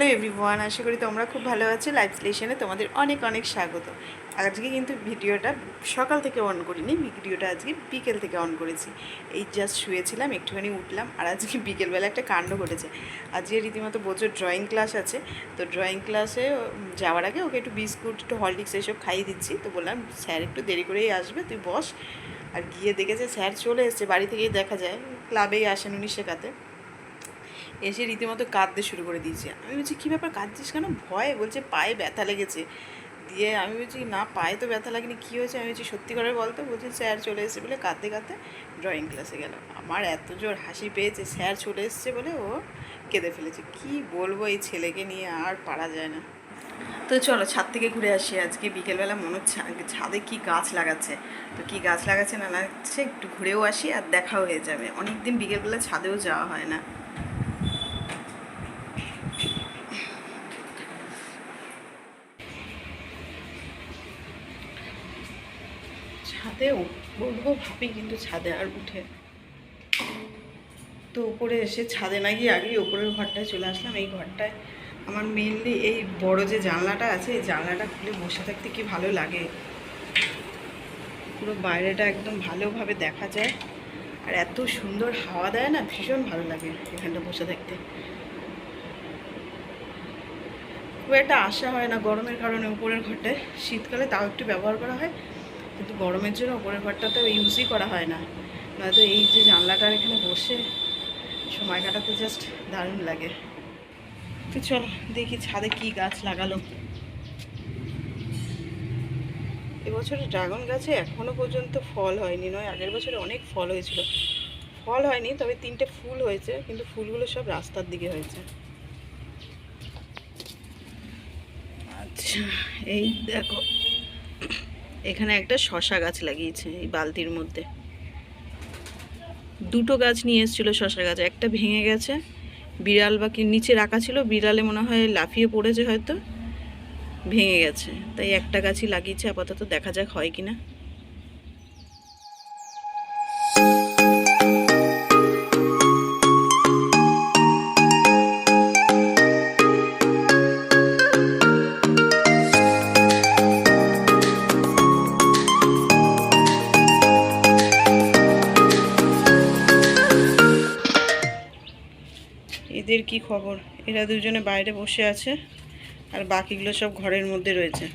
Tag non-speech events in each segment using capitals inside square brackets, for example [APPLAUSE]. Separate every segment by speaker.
Speaker 1: Hello everyone, আশা করি তোমরা খুব ভালো আছো। লাইভ স্টেশনে তোমাদের অনেক অনেক স্বাগত। আজকে কিন্তু ভিডিওটা সকাল থেকে অন করিনি, ভিডিওটা আজকে বিকেল থেকে অন করেছি। এই জাস্ট শুয়েছিলাম, একটুখানি উঠলাম, আর আজকে [LAUGHS] বিকেলবেলা একটা কাণ্ড ঘটেছে। আজকে রীতিমতো বছর ড্রয়িং ক্লাস আছে, তো ড্রয়িং ক্লাসে যাওয়ার আগে ওকে একটু বিস্কুট, একটু হরলিক্স এসব খাইয়ে দিচ্ছি। তো বললাম, স্যার একটু দেরি করেই আসবে, তুই বস। আর গিয়ে দেখেছে, স্যার চলে এসছে, বাড়ি থেকেই দেখা যায়। ক্লাবেই আসেন উনি শেখাতে। এসে রীতিমতো কাঁদতে শুরু করে দিয়েছে। আমি বলছি, কী ব্যাপার কাঁদছিস কেন? ভয় বলছে, পায়ে ব্যথা লেগেছে। দিয়ে আমি বলছি, না, পায়ে তো ব্যথা লাগেনি, কী হয়েছে? আমি বলছি, সত্যি করে বলতো? বলছে, স্যার চলে এসেছে বলে কাঁদতে কাঁদতে ড্রয়িং ক্লাসে গেল। আমার এত জোর হাসি পেয়েছে, স্যার চলে এসছে বলে ও কেঁদে ফেলেছে। কি বলব এই ছেলেকে নিয়ে আর পারা যায় না। তো চলো, ছাদ থেকে ঘুরে আসি। আজকে বিকেলবেলা মনে হচ্ছে ছাদে কি গাছ লাগাচ্ছে। তো কি গাছ লাগাচ্ছে না লাগাচ্ছে একটু ঘুরেও আসি আর দেখাও হয়ে যাবে। অনেক দিন বিকেলবেলা ছাদেও যাওয়া হয় না। ছাদে উঠবো ভাবি কিন্তু ছাদে আর উঠে তো উপরে এসে ছাদে না গিয়ে আগেই উপরের ঘরটায় চলে আসলাম। এই ঘরটায় আমার মেনলি এই বড় যে জানলাটা আছে, এই জানলাটা খুলে বসে থাকতে কি ভালো লাগে? পুরো বাইরেটা একদম ভালোভাবে দেখা যায়। আর এত সুন্দর হাওয়া দেয় না, ভীষণ ভালো লাগে এখানটা বসে থাকতে। খুব একটা আশা হয় না গরমের কারণে উপরের ঘরটায়। শীতকালে তাও একটু ব্যবহার করা হয়। কিন্তু গরমের জন্য উপরের ঘরটাতে ইউজই করা হয় না। নয়তো এই যে জানলাটার এখানে বসে সময় কাটাতে জাস্ট দারুণ লাগে। তো চলো দেখি ছাদে কি গাছ লাগালো। এবছরে ড্রাগন গাছে এখনও পর্যন্ত ফল হয়নি নয়, আগের বছরে অনেক ফল হয়েছিল। ফল হয়নি, তবে তিনটে ফুল হয়েছে, কিন্তু ফুলগুলো সব রাস্তার দিকে হয়েছে। আচ্ছা এই দেখো। এখানে একটা শশা গাছ লাগিয়েছে এই বালতির মধ্যে। দুটো গাছ নিয়ে এসেছিল শশা গাছ, একটা ভেঙে গেছে, বিড়াল বা নিচে রাখা ছিল, বিড়ালে মনে হয় লাফিয়ে পড়েছে হয়তো, ভেঙে গেছে। তাই একটা গাছই লাগিয়েছে, আপাতত দেখা যাক হয় কিনা। কি খবর? এরা দুজনে বাইরে বসে আছে আর বাকিগুলো সব ঘরের মধ্যে রয়েছে।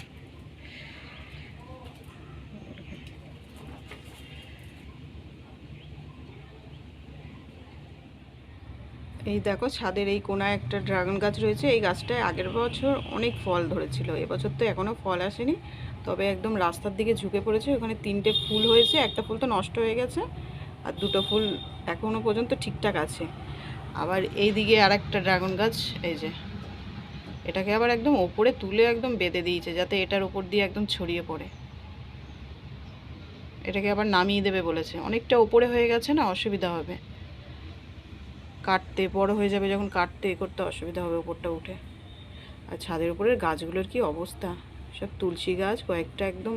Speaker 1: এই দেখো ছাদের এই কোনায় একটা ড্রাগন গাছ রয়েছে। এই গাছটায় আগের বছর অনেক ফল ধরেছিল। এবছর তো এখনও ফল আসেনি। তবে একদম রাস্তার দিকে ঝুঁকে পড়েছে। ওখানে তিনটে ফুল হয়েছে। একটা ফুল তো নষ্ট হয়ে গেছে। আর দুটো ফুল এখনও পর্যন্ত ঠিকঠাক আছে। আবার এই দিকে আর একটা ড্রাগন গাছ, এই যে। এটাকে আবার একদম ওপরে তুলে একদম বেঁধে দিয়েছে, যাতে এটার ওপর দিয়ে একদম ছড়িয়ে পড়ে। এটাকে আবার নামিয়ে দেবে বলেছে। অনেকটা ওপরে হয়ে গেছে না, অসুবিধা হবে। কাটতে, বড় হয়ে যাবে যখন কাটতে করতে অসুবিধা হবে ওপরটা উঠে। আর ছাদের উপরের গাছগুলোর কি অবস্থা? সব তুলসী গাছ, কয়েকটা একদম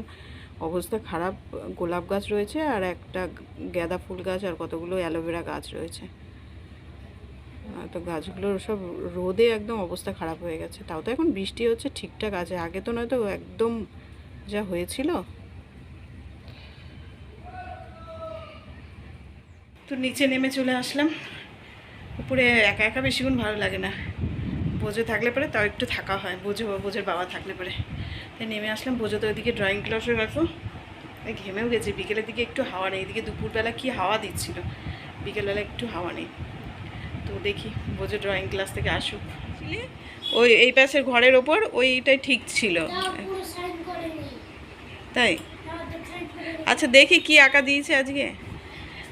Speaker 1: অবস্থা খারাপ, গোলাপ গাছ রয়েছে আর একটা গাঁদা ফুল গাছ আর কতগুলো অ্যালোভেরা গাছ রয়েছে। তো গাছগুলোর সব রোদে একদম অবস্থা খারাপ হয়ে গেছে। তাও তো এখন বৃষ্টি হচ্ছে, ঠিকঠাক আছে। আগে তো নয়তো একদম যা হয়েছিল। তো নিচে নেমে চলে আসলাম। উপরে একা একা বেশিক্ষণ ভালো লাগে না। বোঝে থাকলে পরে, তাও একটু থাকা হয়। বোঝো, বোঝের বাবা থাকলে পরে। তাই নেমে আসলাম। বোঝো তো ওইদিকে ড্রয়িং ক্লাসে এই ঘেমেও গেছে। বিকেলের দিকে একটু হাওয়া নেই। এদিকে দুপুরবেলা কি হাওয়া দিচ্ছিল? বিকেলবেলা একটু হাওয়া নেই। তো দেখি, বোঝো ড্রয়িং ক্লাস থেকে আসুক। ওই, এই পাশের ঘরের ওপর ওইটাই ঠিক ছিল। তাই? আচ্ছা দেখি কি আঁকা দিয়েছে আজকে।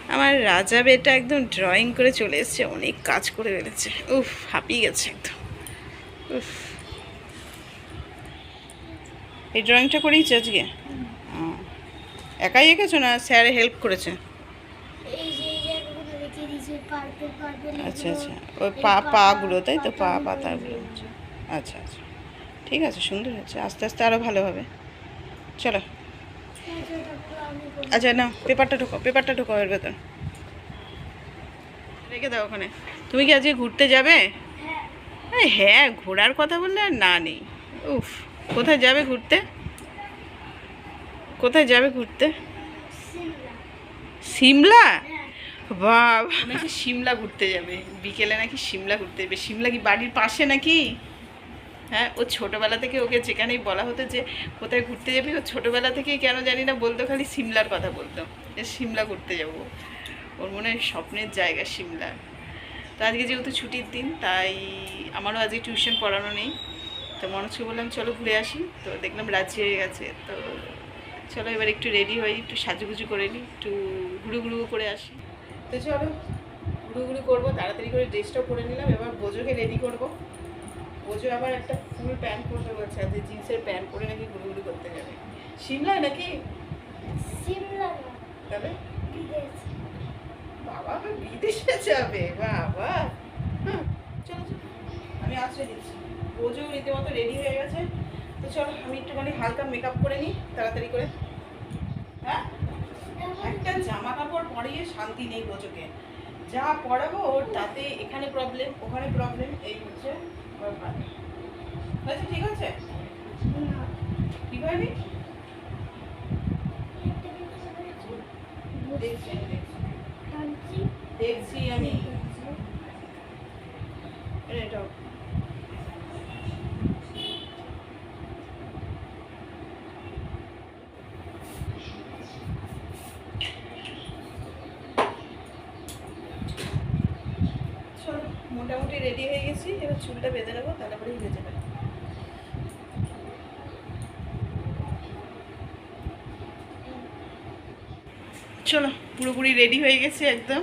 Speaker 1: আমার রাজা বেটা একদম ড্রয়িং করে চলে এসেছে, অনেক কাজ করে ফেলেছে। উফ, হাঁপিয়ে গেছে একদম। উফ। এই ড্রয়িংটা করেইছে আজকে। একাই এঁকেছো না স্যার হেল্প করেছে
Speaker 2: এই যে এই জায়গাগুলো রেখে দিয়েছে পার্পেল পার্পেল
Speaker 1: আচ্ছা আচ্ছা। ওই পা পাগুলো তাই তো? পা পাতাগুলো আচ্ছা আচ্ছা। ঠিক আছে সুন্দর হচ্ছে। আস্তে আস্তে আরও ভালো হবে। চলো। আচ্ছা না পেপারটা ঢোকাও পেপারটা ঢোকাও এর ভেতর। রেখে দাও ওখানে। তুমি কি আজকে ঘুরতে যাবে? আরে হ্যাঁ ঘোরার কথা বললে আর না নেই। উফ কোথায় যাবে ঘুরতে? কোথায় যাবে ঘুরতে?
Speaker 2: সিমলা।
Speaker 1: সিমলা?
Speaker 2: হ্যাঁ।
Speaker 1: বাবা নাকি সিমলা ঘুরতে যাবে? বিকেলে নাকি সিমলা ঘুরতে যাবে? সিমলা কি বাড়ির পাশে নাকি? হ্যাঁ ও ছোটোবেলা থেকে ওকে যেখানেই বলা হতো যে কোথায় ঘুরতে যাবি, ও ছোটোবেলা থেকেই কেন জানি না বলতো, খালি সিমলার কথা বলতো, যে সিমলা ঘুরতে যাব। ওর মনে হয় স্বপ্নের জায়গা সিমলা তো আজকে যেহেতু ছুটির দিন, তাই আমারও আজকে টিউশন পড়ানো নেই। তো মনোজকে বললাম, চলো ঘুরে আসি। তো দেখলাম রাজি হয়ে গেছে। তো চলো এবার একটু রেডি হই, একটু সাজুগুজু করে নিই, একটু ঘুরু ঘুরু করে আসি। তো চলো ঘুরু ঘুরু করব তাড়াতাড়ি করে ড্রেসটাও পরে নিলাম এবার বোঝোকে রেডি করব। বোঝো আবার একটা ফুল প্যান্ট পরতে বলছে আজকে জিন্সের প্যান্ট পরে নাকি ঘুরু ঘুরু করতে যাবে। সিমলায় নাকি?
Speaker 2: সিমলা
Speaker 1: তবে?
Speaker 2: বিদেশ।
Speaker 1: বাবা বিদেশে যাবে বাবা। চলো চলো। আমি আশ্রয় দিচ্ছি বোঝো রীতিমতো রেডি হয়ে গেছে। তো চলো আমি একটুখানি হালকা মেকআপ করে নিই তাড়াতাড়ি করে। একটা জামা কাপড় পরিয়ে শান্তি নেই বোঝোকে। যা পরাবো ওর তাতে এখানে প্রবলেম ওখানে প্রবলেম এই হচ্ছে হয়েছে ঠিক আছে?
Speaker 2: না ভাবি?
Speaker 1: দেখছি আমি, দেখছি
Speaker 2: কাঞ্চি
Speaker 1: দেখছি আমি এটাও চলো মোটামুটি রেডি হয়ে গেছি, এবার চুলটা বেঁধে নেব তাহলে পরেই হয়ে যাবে। চলো, পুরোপুরি রেডি হয়ে গেছে একদম।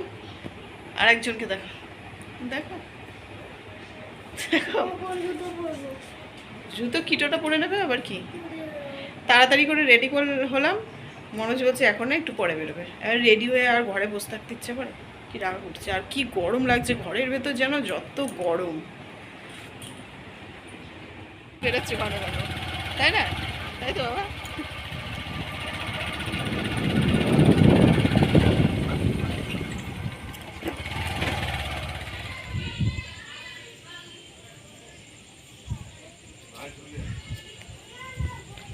Speaker 1: আর একজনকে দেখো। দেখো। জুতো কিটোটা পরে নেবে আবার কি? তাড়াতাড়ি করে রেডি করে হলাম। মনোজ বলছে, এখন একটু পরে বেরোবে। আর রেডি হয়ে আর ঘরে বসে থাকতে ইচ্ছে করে। কি রাগ উঠছে? আর কি গরম লাগছে? ঘরের ভেতর যেন যত গরম। বেরোচ্ছে ঘন তাই না? তাই তো বাবা?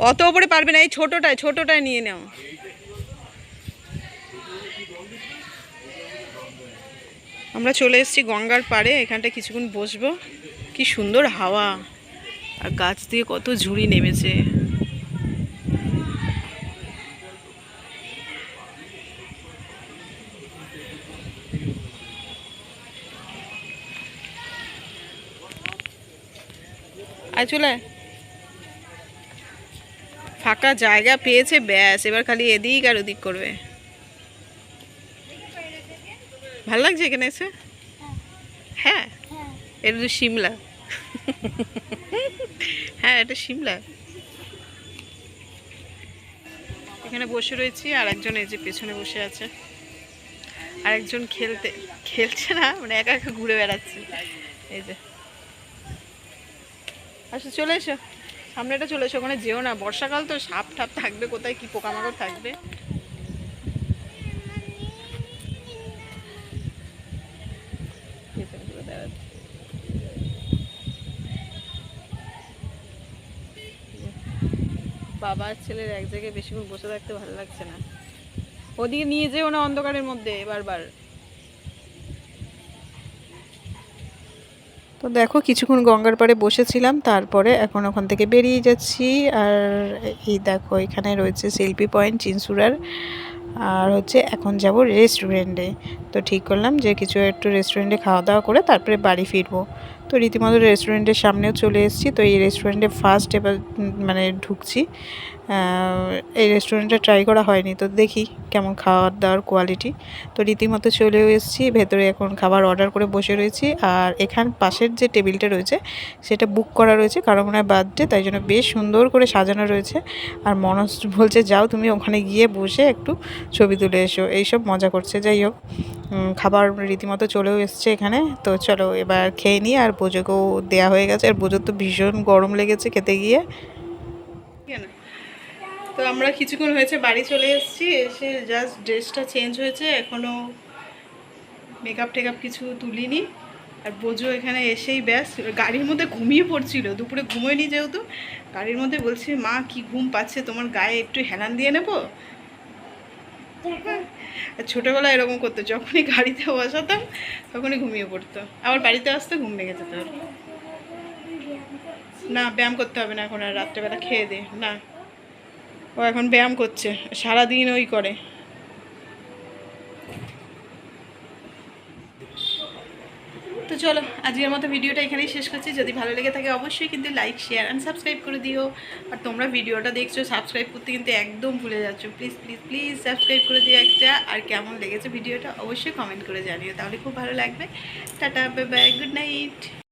Speaker 1: অত ওপরে পারবে না, এই ছোটোটায় ছোটোটায় নিয়ে নাও। আমরা চলে এসেছি গঙ্গার পাড়ে এখানটা কিছুক্ষণ বসবো। কি সুন্দর হাওয়া, আর গাছ দিয়ে কত ঝুড়ি নেমেছে। চলে ফাঁকা জায়গা পেয়েছে, ব্যাস, এবার খালি এদিক আর ওদিক করবে। ভালো লাগছে এখানে এসে? হ্যাঁ? এটা তো সিমলা হ্যাঁ এটা সিমলা এখানে বসে রয়েছি, আর একজন এই যে পেছনে বসে আছে। আর একজন খেলতে, খেলছে না মানে একা একা ঘুরে বেড়াচ্ছে। এই যে। আচ্ছা চলে এসো। সামনেটা চলে এসো, ওখানে যেও না। বর্ষাকাল তো সাপ ঠাপ থাকবে, কোথায় কি পোকামাকড় থাকবে? পেছনে ঘুরে বেড়াচ্ছে। বাবা ছেলের এক জায়গায় বেশিক্ষণ বসে থাকতে ভালো লাগছে না। ওদিকে নিয়ে যেও না অন্ধকারের মধ্যে বারবার। তো দেখো, কিছুক্ষণ গঙ্গার পাড়ে বসেছিলাম, তারপরে এখন ওখান থেকে বেরিয়ে যাচ্ছি। আর এই দেখো, এখানে রয়েছে শিল্পী পয়েন্ট, চিনসুরার আর হচ্ছে এখন যাব রেস্টুরেন্টে তো ঠিক করলাম যে কিছু একটু রেস্টুরেন্টে খাওয়া দাওয়া করে তারপরে বাড়ি ফিরবো। তো রীতিমতো রেস্টুরেন্টের সামনেও চলে এসেছি। তো এই রেস্টুরেন্টে ফার্স্ট এবার মানে ঢুকছি। এই রেস্টুরেন্টে ট্রাই করা হয়নি। তো দেখি কেমন খাওয়ার দাওয়ার কোয়ালিটি তো রীতিমতো চলেও এসেছি, ভেতরে এখন খাবার অর্ডার করে বসে রয়েছি। আর এখান পাশের যে টেবিলটা রয়েছে, সেটা বুক করা রয়েছে, কারণ মনে হয় বার্থডে তাই জন্য বেশ সুন্দর করে সাজানো রয়েছে। আর মনোজ বলছে, যাও তুমি ওখানে গিয়ে বসে একটু ছবি তুলে এসো। এইসব মজা করছে, যাই হোক। খাবার রীতিমতো চলেও এসছে এখানে। তো চলো এবার খেয়ে নিই, আর বোঝোকেও দেওয়া হয়ে গেছে। আর বোঝোর তো ভীষণ গরম লেগেছে খেতে গিয়ে। তো আমরা কিছুক্ষণ হয়েছে, বাড়ি চলে এসেছি, এসে জাস্ট ড্রেসটা চেঞ্জ হয়েছে এখনও মেকআপ টেকআপ কিছু তুলিনি। আর বোঝো এখানে এসেই ব্যাস গাড়ির মধ্যে ঘুমিয়ে পড়ছিল, দুপুরে ঘুমোয়নি যেহেতু, গাড়ির মধ্যে বলছে, মা, কি ঘুম পাচ্ছে, তোমার গায়ে একটু হেলান দিয়ে নেব? আর ছোটোবেলায় এরকম করতো, যখনই গাড়িতে বসাতাম, তখনই ঘুমিয়ে পড়তো। আবার বাড়িতে আসতে ঘুম ভেঙে যেত। না, ব্যায়াম করতে হবে না এখন, আর রাত্রেবেলা খেয়ে দে, না। ও এখন ব্যায়াম করছে, সারাদিন ওই করে। তো চলো, আজকের মতো ভিডিওটা এখানেই শেষ করছি। যদি ভালো লেগে থাকে অবশ্যই কিন্তু লাইক শেয়ার অ্যান্ড সাবস্ক্রাইব করে দিও। আর তোমরা ভিডিওটা দেখছ সাবস্ক্রাইব করতে কিন্তু একদম ভুলে যাচ্ছ। প্লিজ প্লিজ প্লিজ সাবস্ক্রাইব করে দিও একটা। আর কেমন লেগেছে ভিডিওটা অবশ্যই কমেন্ট করে জানিও। তাহলে খুব ভালো লাগবে। Tata bye bye good night